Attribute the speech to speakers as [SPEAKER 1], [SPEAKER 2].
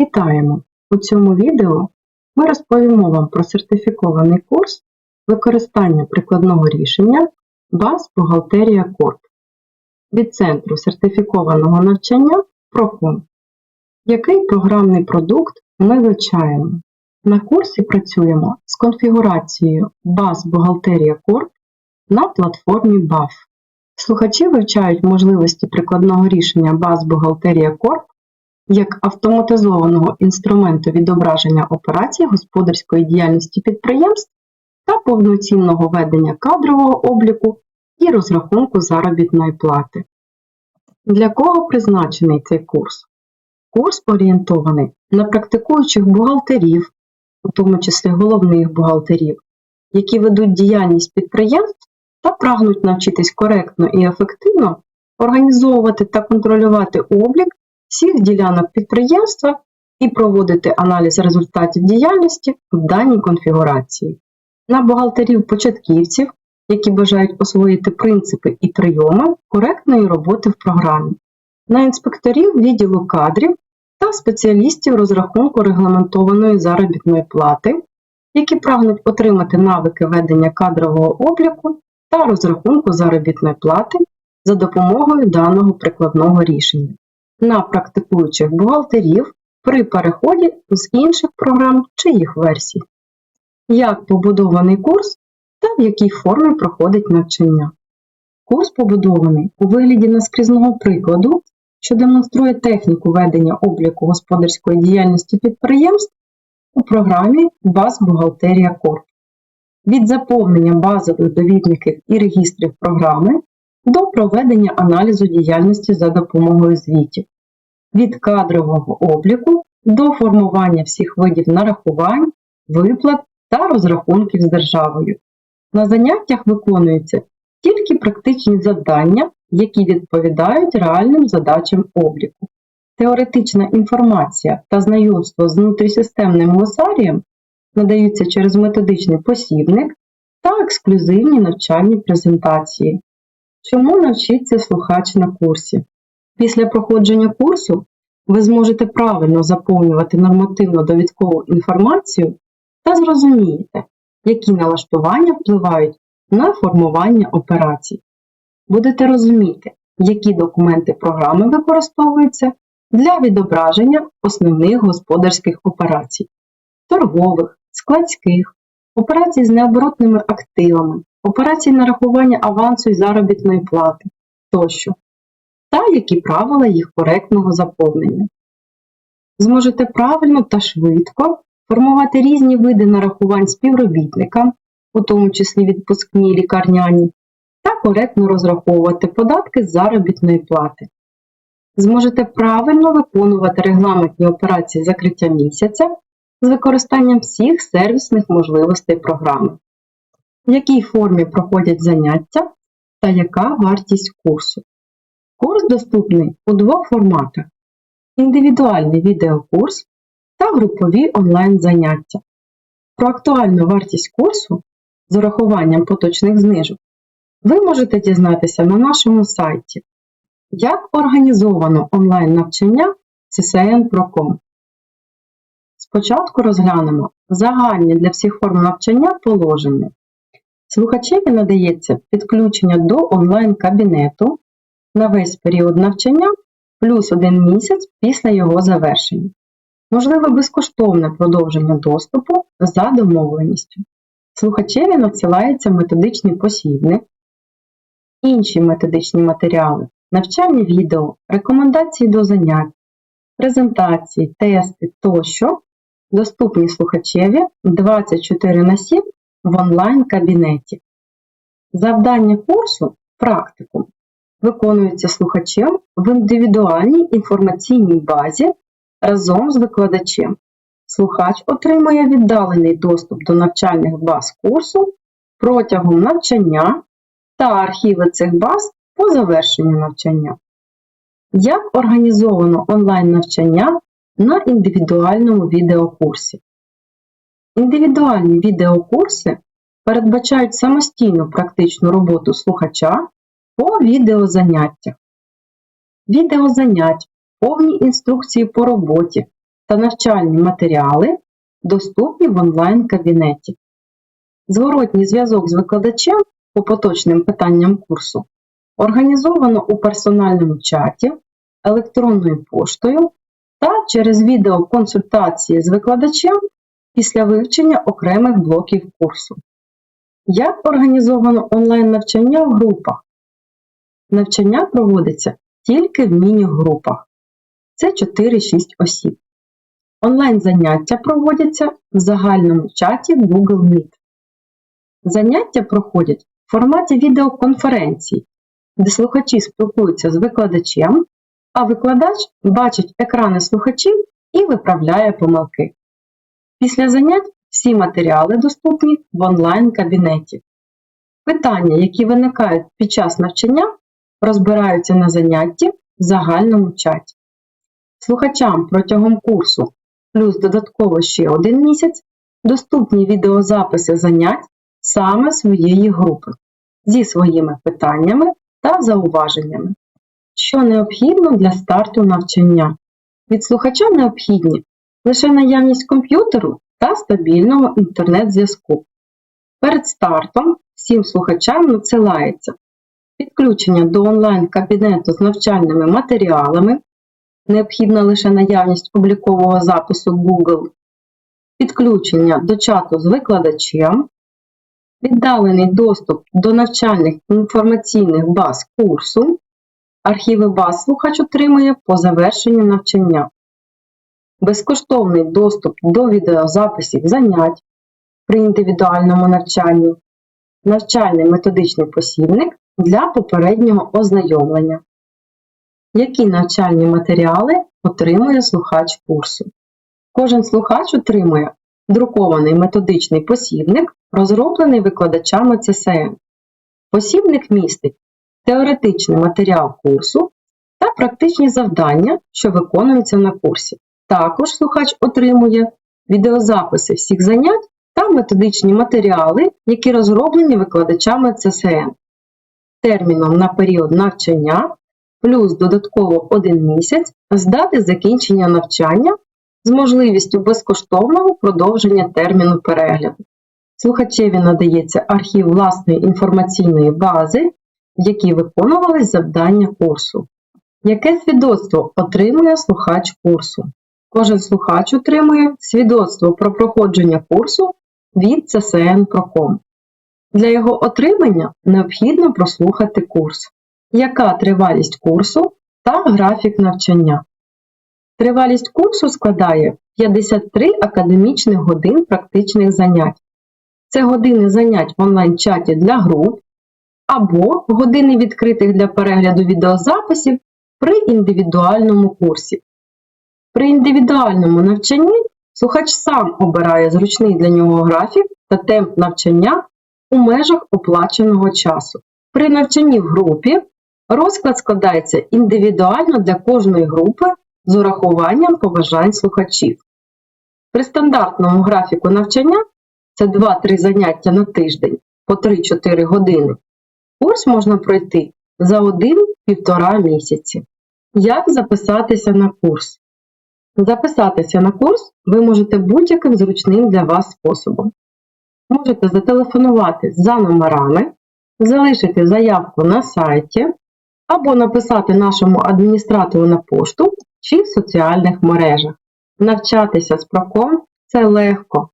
[SPEAKER 1] Вітаємо! У цьому відео ми розповімо вам про сертифікований курс використання прикладного рішення БАЗ Бухгалтерія Корп від Центру сертифікованого навчання ProCom. Який програмний продукт ми вивчаємо? На курсі працюємо з конфігурацією БАЗ Бухгалтерія Корп на платформі BAF. Слухачі вивчають можливості прикладного рішення БАЗ Бухгалтерія Корп як автоматизованого інструменту відображення операцій господарської діяльності підприємств та повноцінного ведення кадрового обліку і розрахунку заробітної плати. Для кого призначений цей курс? Курс орієнтований на практикуючих бухгалтерів, у тому числі головних бухгалтерів, які ведуть діяльність підприємств та прагнуть навчитись коректно і ефективно організовувати та контролювати облік всіх ділянок підприємства і проводити аналіз результатів діяльності в даній конфігурації. На бухгалтерів-початківців, які бажають освоїти принципи і прийоми коректної роботи в програмі, на інспекторів відділу кадрів та спеціалістів розрахунку регламентованої заробітної плати, які прагнуть отримати навики ведення кадрового обліку та розрахунку заробітної плати за допомогою даного прикладного рішення на практикуючих бухгалтерів при переході з інших програм чи їх версій. Як побудований курс та в якій формі проходить навчання. Курс побудований у вигляді наскрізного прикладу, що демонструє техніку ведення обліку господарської діяльності підприємств у програмі Баз Бухгалтерія Корп. Від заповнення базових довідників і регістрів програми до проведення аналізу діяльності за допомогою звітів, від кадрового обліку до формування всіх видів нарахувань, виплат та розрахунків з державою. На заняттях виконуються тільки практичні завдання, які відповідають реальним задачам обліку. Теоретична інформація та знайомство з внутрісистемним глосарієм надаються через методичний посібник та ексклюзивні навчальні презентації. Чому навчиться слухач на курсі? Після проходження курсу ви зможете правильно заповнювати нормативно-довідкову інформацію та зрозумієте, які налаштування впливають на формування операцій. Будете розуміти, які документи програми використовуються для відображення основних господарських операцій, торгових, складських, операцій з необоротними активами, операцій нарахування авансу і заробітної плати тощо, та які правила їх коректного заповнення. Зможете правильно та швидко формувати різні види нарахувань співробітникам, у тому числі відпускні лікарняні, та коректно розраховувати податки з заробітної плати. Зможете правильно виконувати регламентні операції закриття місяця з використанням всіх сервісних можливостей програми, в якій формі проходять заняття та яка вартість курсу. Курс доступний у двох форматах: індивідуальний відеокурс та групові онлайн-заняття. Про актуальну вартість курсу з урахуванням поточних знижок ви можете дізнатися на нашому сайті, як організовано онлайн-навчання CCN Procom. Спочатку розглянемо загальні для всіх форм навчання положення. Слухачеві надається підключення до онлайн-кабінету на весь період навчання плюс один місяць після його завершення. Можливе безкоштовне продовження доступу за домовленістю. Слухачеві надсилається методичний посібник, інші методичні матеріали, навчальні відео, рекомендації до занять, презентації, тести тощо доступні слухачеві 24 на 7 в онлайн-кабінеті. Завдання курсу практикум виконується слухачем в індивідуальній інформаційній базі разом з викладачем. Слухач отримує віддалений доступ до навчальних баз курсу протягом навчання та архіви цих баз по завершенню навчання. Як організовано онлайн-навчання на індивідуальному відеокурсі? Індивідуальні відеокурси передбачають самостійну практичну роботу слухача по відеозаняттях. Відеозанять, повні інструкції по роботі та навчальні матеріали доступні в онлайн-кабінеті. Зворотній зв'язок з викладачем по поточним питанням курсу організовано у персональному чаті, електронною поштою та через відеоконсультації з викладачем після вивчення окремих блоків курсу. Як організовано онлайн-навчання в групах? Навчання проводиться тільки в міні-групах. Це 4-6 осіб. Онлайн-заняття проводяться в загальному чаті Google Meet. Заняття проходять в форматі відеоконференцій, де слухачі спілкуються з викладачем, а викладач бачить екрани слухачів і виправляє помилки. Після занять всі матеріали доступні в онлайн-кабінеті. Питання, які виникають під час навчання, розбираються на занятті в загальному чаті. Слухачам протягом курсу плюс додатково ще один місяць доступні відеозаписи занять саме своєї групи зі своїми питаннями та зауваженнями. Що необхідно для старту навчання? Від слухача необхідні лише наявність комп'ютеру та стабільного інтернет-зв'язку. Перед стартом всім слухачам надсилається підключення до онлайн-кабінету з навчальними матеріалами, необхідна лише наявність облікового запису Google, підключення до чату з викладачем, віддалений доступ до навчальних інформаційних баз курсу, архіви баз слухач отримує по завершенню навчання, безкоштовний доступ до відеозаписів занять при індивідуальному навчанні, навчальний методичний посібник для попереднього ознайомлення. Які навчальні матеріали отримує слухач курсу? Кожен слухач отримує друкований методичний посібник, розроблений викладачами ЦСН. Посібник містить теоретичний матеріал курсу та практичні завдання, що виконуються на курсі. Також слухач отримує відеозаписи всіх занять та методичні матеріали, які розроблені викладачами ЦСН. Терміном на період навчання плюс додатково один місяць з дати закінчення навчання з можливістю безкоштовного продовження терміну перегляду. Слухачеві надається архів власної інформаційної бази, в якій виконувались завдання курсу. Яке свідоцтво отримує слухач курсу? Кожен слухач отримує свідоцтво про проходження курсу від Проком. Для його отримання необхідно прослухати курс. Яка тривалість курсу та графік навчання? Тривалість курсу складає 53 академічних годин практичних занять. Це години занять в онлайн-чаті для груп або години відкритих для перегляду відеозаписів при індивідуальному курсі. При індивідуальному навчанні слухач сам обирає зручний для нього графік та темп навчання у межах оплаченого часу. При навчанні в групі розклад складається індивідуально для кожної групи з урахуванням побажань слухачів. При стандартному графіку навчання це 2-3 заняття на тиждень по 3-4 години. Курс можна пройти за 1-1,5 місяці. Як записатися на курс? Записатися на курс ви можете будь-яким зручним для вас способом. Можете зателефонувати за номерами, залишити заявку на сайті або написати нашому адміністратору на пошту чи в соціальних мережах. Навчатися з проком це легко.